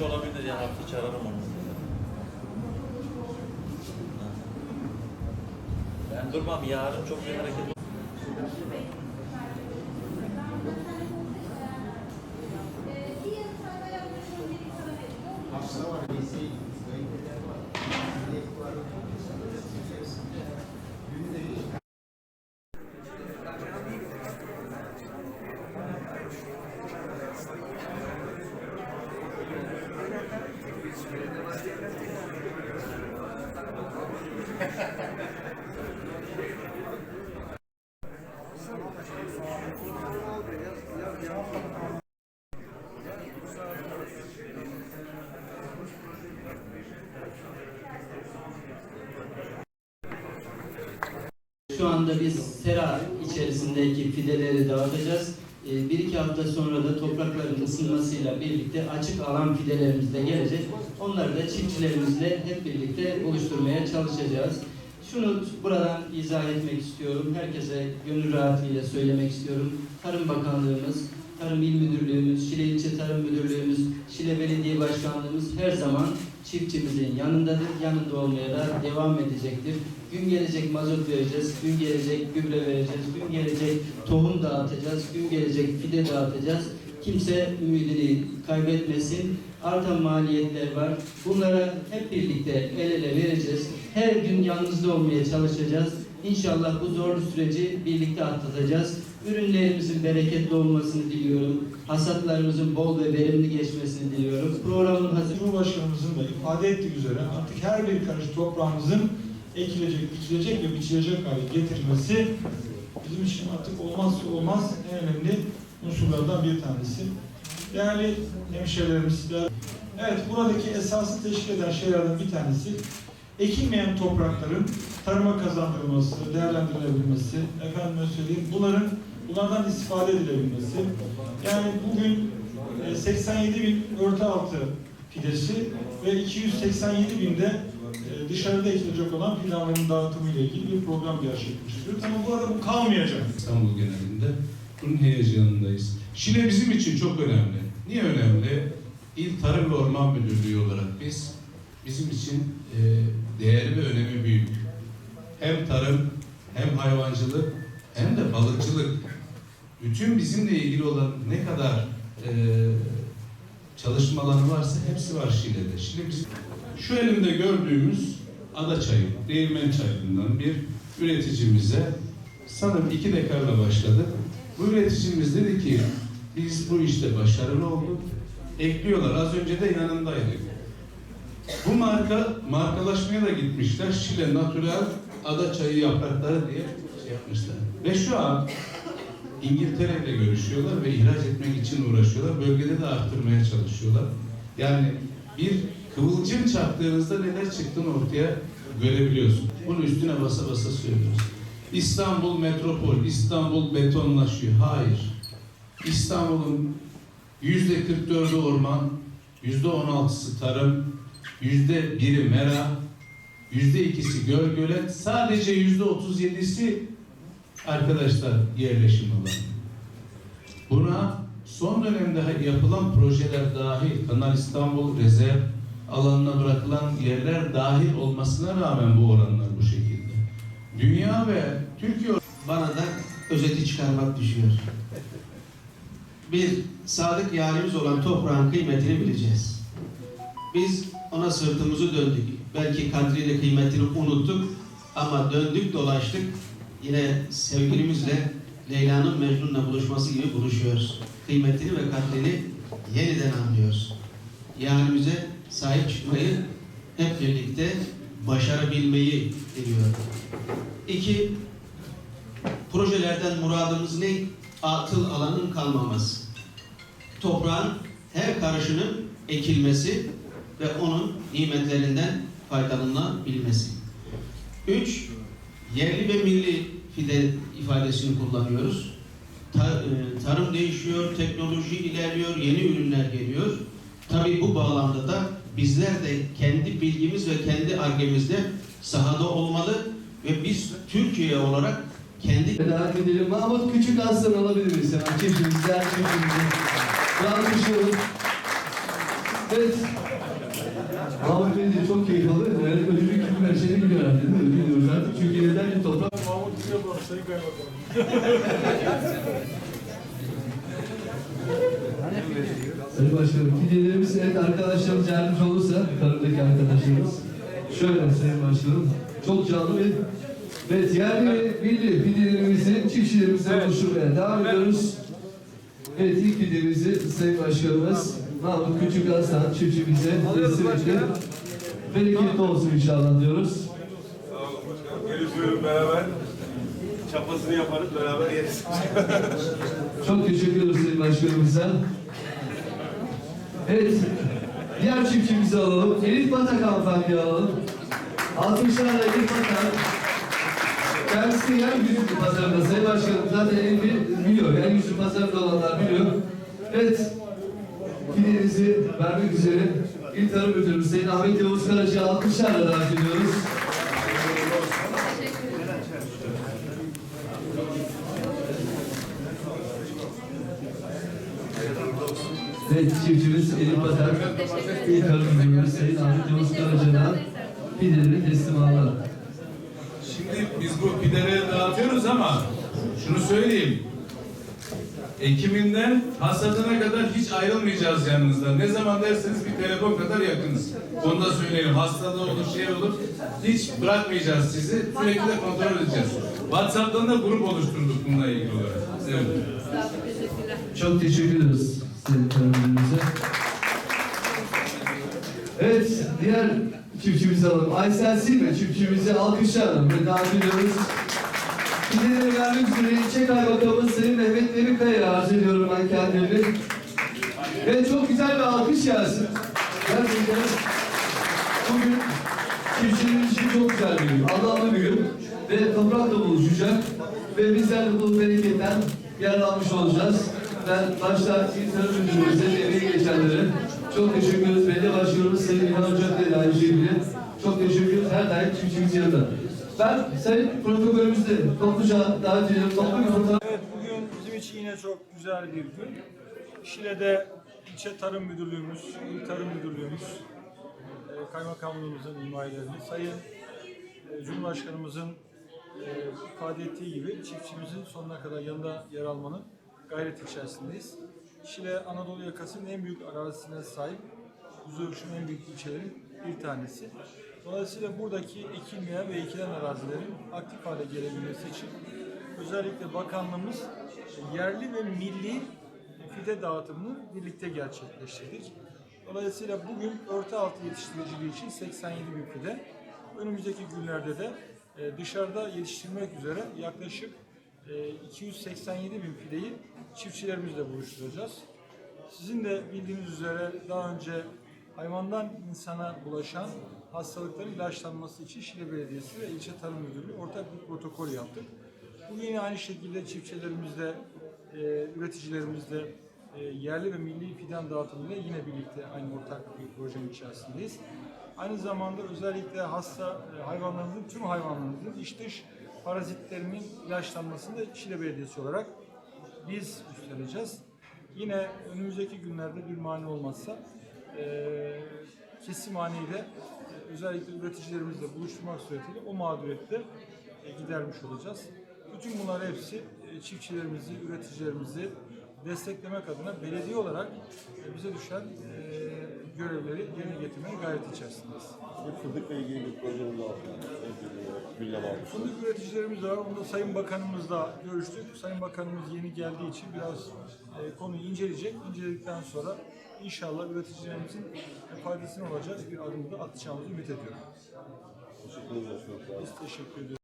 Geç olabilir ya hafta çağırırım onu. Ben durmam yarın çok bir hareket Şu anda biz sera içerisindeki fideleri dağıtacağız. Ee, Bir iki hafta sonra da toprakların ısınmasıyla birlikte açık alan fidelerimiz de gelecek. Onları da çiftçilerimizle hep birlikte oluşturmaya çalışacağız. Şunu buradan izah etmek istiyorum. Herkese gönül rahatlığıyla söylemek istiyorum. Tarım Bakanlığımız, Tarım İl Müdürlüğümüz, Şile İlçe Tarım Müdürlüğümüz, Şile Belediye Başkanlığımız her zaman çiftçimizin yanındadır. Yanında olmaya da devam edecektir. Gün gelecek mazot vereceğiz, gün gelecek gübre vereceğiz, gün gelecek tohum dağıtacağız, gün gelecek fide dağıtacağız. Kimse ümidini kaybetmesin. Artan maliyetler var. Bunlara hep birlikte el ele vereceğiz. Her gün yanınızda olmaya çalışacağız. İnşallah bu zorlu süreci birlikte atlatacağız. Ürünlerimizin bereketli olmasını diliyorum. Hasatlarımızın bol ve verimli geçmesini diliyorum. Programın hazır. Cumhurbaşkanımızın da ifade ettiği üzere artık her bir karış toprağımızın ekilecek, biçilecek ve biçilecek hale getirilmesi bizim için artık olmazsa olmaz en önemli unsurlardan bir tanesi. Değerli hemşehrilerimiz, evet buradaki esası teşkil eden şeylerden bir tanesi ekilmeyen toprakların tarıma kazandırılması, değerlendirilebilmesi, efendime söyleyeyim bunların bunlardan istifade edilebilmesi. Yani bugün e, 87 bin örtü altı fidesi ve 287 binde e, dışarıda ekilecek olan fidanların dağıtımı ile ilgili bir program gerçekleştiriyoruz. Ama bu arada bu kalmayacak. İstanbul genelinde bunun heyecanındayız. Şile bizim için çok önemli. Niye önemli? İl Tarım ve Orman Müdürlüğü olarak biz bizim için e, değeri ve önemi büyük. Hem tarım, hem hayvancılık, hem de balıkçılık. Bütün bizimle ilgili olan ne kadar e, çalışma varsa hepsi var Şile'de. Şile bizim şu elimde gördüğümüz ada çayı, değirmen çayından bir üreticimize sanırım iki dekarla başladık. Bu üreticimiz dedi ki biz bu işte başarılı olduk. Ekliyorlar. Az önce de yanındaydık. Bu marka markalaşmaya da gitmişler. Şile Natural Ada Çayı Yaprakları diye şey yapmışlar. Ve şu an İngiltere ile görüşüyorlar ve ihraç etmek için uğraşıyorlar. Bölgede de arttırmaya çalışıyorlar. Yani bir kıvılcım çaktığınızda neler çıktığını ortaya görebiliyorsun. Bunu üstüne basa basa söylüyoruz. İstanbul metropol, İstanbul betonlaşıyor. Hayır. İstanbul'un yüzde 44'ü orman, yüzde 16'sı tarım, yüzde biri mera, yüzde ikisi göl gölet, sadece yüzde 37'si arkadaşlar yerleşim alanı. Buna son dönemde yapılan projeler dahil, Kanal İstanbul rezerv alanına bırakılan yerler dahil olmasına rağmen bu oranlar bu şekilde. Dünya ve Türkiye bana da özeti çıkarmak düşüyor. Bir sadık yarimiz olan toprağın kıymetini bileceğiz. Biz ona sırtımızı döndük. Belki kadrini kıymetini unuttuk ama döndük dolaştık. Yine sevgilimizle Leyla'nın Mecnun'la buluşması gibi buluşuyoruz. Kıymetini ve kadrini yeniden anlıyoruz. Yarimize sahip çıkmayı hep birlikte başarabilmeyi diliyorum. İki, projelerden muradımız ne? Atıl alanın kalmaması. Toprağın her karışının ekilmesi ve onun nimetlerinden faydalanabilmesi. Üç, yerli ve milli fide ifadesini kullanıyoruz. E, tarım değişiyor, teknoloji ilerliyor, yeni ürünler geliyor. Tabii bu bağlamda da bizler de kendi bilgimiz ve kendi argemizde sahada olmalı ve biz Türkiye olarak kendi Davet edelim. Mahmut Küçük Aslan alabilir miyiz hemen çiftçimizden çiftçimizi? Alkışlıyoruz. Evet. Mahmut Bey de çok keyif aldı. Yani ölümü kim vereceğini biliyor herhalde değil mi? Bilmiyoruz artık. Çünkü neden bir toprak Mahmut biliyor arada Sayın Kaymakam. Sayın Başkanım, fidelerimiz evet arkadaşlarımız yardımcı olursa, yukarıdaki arkadaşlarımız. Şöyle Sayın Başkanım, çok canlı bir Evet, yerli milli fidelerimizi çiftçilerimizle oluşturmaya devam ediyoruz. Evet, ilk fidemizi Sayın Başkanımız Mahmut Küçük Aslan çiftçimize teslim etti. Bereketli olsun inşallah diyoruz. Gelip beraber çapasını yaparız beraber yeriz. Çok teşekkür ederiz Sayın Başkanımıza. Evet, diğer çiftçimizi alalım. Elif Batak hanımefendi alalım. Alkışlarla Elif Batak. Kendisi yer yüzlü pazarında Sayın Başkanım zaten Elif'i biliyor. Yer yüzlü pazarında olanlar biliyor. Evet, fidenizi vermek üzere İl Tarım Müdürümüz Sayın Ahmet Yavuz Karaca'yı alkışlarla davet ediyoruz. Evet, çiftçimiz Elif Batar, İl Tarım Müdürümüz Sayın Ahmet Yavuz Karaca'dan fideleri teslim aldı. Şimdi biz bu pideleri dağıtıyoruz ama şunu söyleyeyim. Ekiminden hasadına kadar hiç ayrılmayacağız yanınızda. Ne zaman derseniz bir telefon kadar yakınız. Onu da söyleyelim. Hastalığı olur, şey olur. Hiç bırakmayacağız sizi. Sürekli de kontrol edeceğiz. WhatsApp'tan da grup oluşturduk bununla ilgili olarak. Evet. Çok teşekkür ederiz Tarım Müdürümüze. Evet, diğer çiftçimizi alalım. Aysel Silme çiftçimizi alkışlarla ve davet ediyoruz. Fideleri vermek üzere ilçe kaymakamımız Sayın Mehmet Deminkaya'ya arz ediyorum ben kendilerini. Evet, çok güzel bir alkış gelsin. Gerçekten bugün çiftçilerimiz için çok güzel bir gün. Anlamlı bir gün. Ve toprakla buluşacak. Ve bizler de bu bereketten yararlanmış olacağız. Ben başta İl Tarım Müdürümüze, emeği geçenlere çok teşekkür ederiz. Belediye Başkanımız Sayın İlhan Ocak da aynı şekilde. Çok teşekkür ediyoruz. Her daim çiftçimiz yanında. Ben Sayın protokolümüzde topluca davet ediyorum. Toplu bir fotoğraf Evet bugün bizim için yine çok güzel bir gün. Şile'de ilçe tarım müdürlüğümüz, il tarım müdürlüğümüz, e, kaymakamlığımızın himayelerini, sayın e, Cumhurbaşkanımızın e, ifade ettiği gibi çiftçimizin sonuna kadar yanında yer almanın gayreti içerisindeyiz. Şile Anadolu yakasının en büyük arazisine sahip, yüz ölçümü en büyük ilçelerin bir tanesi. Dolayısıyla buradaki ekilmeyen ve ekilen arazilerin aktif hale gelebilmesi için özellikle bakanlığımız yerli ve milli fide dağıtımını birlikte gerçekleştirdik. Dolayısıyla bugün orta altı yetiştiriciliği için 87 bin fide, önümüzdeki günlerde de e, dışarıda yetiştirmek üzere yaklaşık e, 287 bin fideyi çiftçilerimizle buluşturacağız. Sizin de bildiğiniz üzere daha önce hayvandan insana bulaşan hastalıkların ilaçlanması için Şile Belediyesi ve İlçe Tarım Müdürlüğü ortak bir protokol yaptık. Bu yine aynı şekilde çiftçilerimizle, e, üreticilerimizle e, yerli ve milli fidan dağıtımıyla yine birlikte aynı ortak bir projenin içerisindeyiz. Aynı zamanda özellikle hasta e, hayvanlarımızın, tüm hayvanlarımızın iç dış parazitlerinin ilaçlanmasını da Şile Belediyesi olarak biz üstleneceğiz. Yine önümüzdeki günlerde bir mani olmazsa eee kesim haneyle e, özellikle üreticilerimizle buluşturmak suretiyle o mağduriyeti de e, gidermiş olacağız. Bütün bunlar hepsi e, çiftçilerimizi, üreticilerimizi desteklemek adına belediye olarak e, bize düşen görevleri yerine getirmeye gayret içerisindeyiz. Bir fındıkla ilgili bir projenin de gündem. Fındık üreticilerimiz var. Onu da Sayın Bakanımızla görüştük. Sayın Bakanımız yeni geldiği için biraz konuyu inceleyecek. İnceledikten sonra inşallah üreticilerimizin faydasına olacak bir adımı da atacağımızı ümit ediyorum. Teşekkür ederim. Biz teşekkür ediyoruz.